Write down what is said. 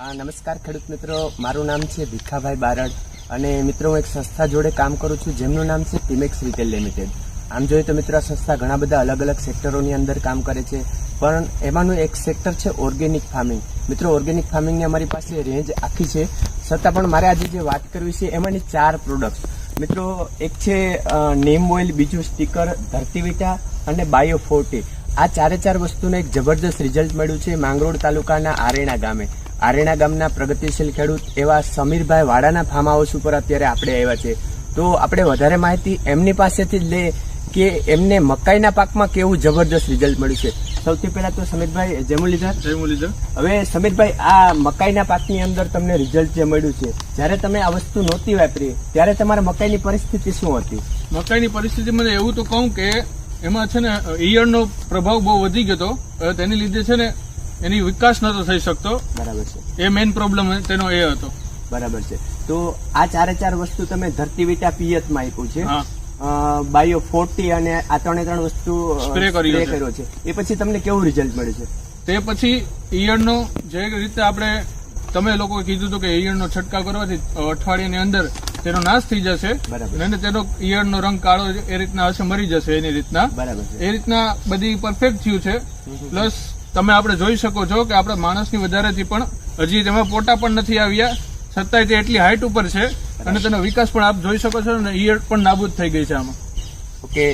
નમસ્કાર ખેડૂત મિત્રો. મારું નામ છે ભીખાભાઈ બારડ અને મિત્રો, હું એક સંસ્થા જોડે કામ કરું છું. જેમનું નામ છે ટીમેક્સ રિટેલ લિમિટેડ. આમ જોઈએ તો મિત્રો, આ સંસ્થા ઘણા બધા અલગ અલગ સેક્ટરોની અંદર કામ કરે છે. પણ એમાંનું એક સેક્ટર છે ઓર્ગેનિક ફાર્મિંગ. મિત્રો, ઓર્ગેનિક ફાર્મિંગની અમારી પાસે રેન્જ આખી છે. છતાં પણ મારે આજે જે વાત કરવી છે, એમાંની ચાર પ્રોડક્ટ મિત્રો, એક છે નીમ ઓઇલ બીજું સ્ટીકર ધરતીવીટા અને બાયો ફોર્ટી આ ચારે ચાર વસ્તુને એક જબરદસ્ત રિઝલ્ટ મળ્યું છે માંગરોળ તાલુકાના આરેણા ગામે. આરેણા ગામના પ્રગતિશીલ ખેડૂત એવા સમીરભાઈ વાડાના ફાર્મ હાઉસ ઉપર અત્યારે આપણે આવ્યા છે. તો આપણે વધારે માહિતી એમની પાસેથી જ લે કે એમને મકાઈના પાકમાં કેવું જબરદસ્ત રિઝલ્ટ મળ્યું છે. સૌથી પહેલા તો સમીરભાઈ જય લીધા જય મુરલીધર. હવે સમીરભાઈ આ મકાઈના પાકની અંદર તમને રિઝલ્ટ જે મળ્યું છે જ્યારે તમે આ વસ્તુ નહોતી વાપરી ત્યારે તમારા મકાઈની પરિસ્થિતિ શું હતી? મકાઈની પરિસ્થિતિ મને એવું તો કહું કે એમાં છે ને ઈયળનો પ્રભાવ બહુ વધી ગયો હતો. તેની લીધે છે ને એની વિકાસ નતો થઈ શકતો. બરાબર છે. એ મેઇન પ્રોબ્લેમ તેનો એ હતો. બરાબર છે. તો આ ચારે ચાર વસ્તુ તમે ધરતી વિટા પિયતમાં આપ્યું છે. બાયો ફોર્ટી અને આ ત્રણે ત્રણ વસ્તુ સ્પ્રે કર્યો છે. એ પછી તમને કેવું રિઝલ્ટ મળે છે? તે પછી ઈયળનો જે રીતે આપણે તમે લોકોએ કીધું હતું કે ઈયળનો છંટકાવ કરવાથી અઠવાડિયાની અંદર તેનો નાશ થઈ જશે. બરાબર. અને તેનો ઈયળનો રંગ કાળો એ રીતના હશે મરી જશે એની રીતના. બરાબર છે. એ રીતના બધી પરફેક્ટ થયું છે. પ્લસ તમે આપણે જોઈ શકો છો કે આપણા માણસની વધારેથી પણ હજી તેમાં પોટા પણ નથી આવ્યા. છતાંય તે એટલી હાઈટ ઉપર છે અને તેનો વિકાસ પણ આપ જોઈ શકો છો ને ઈયળ પણ નાબૂદ થઈ ગઈ છે આમાં. ઓકે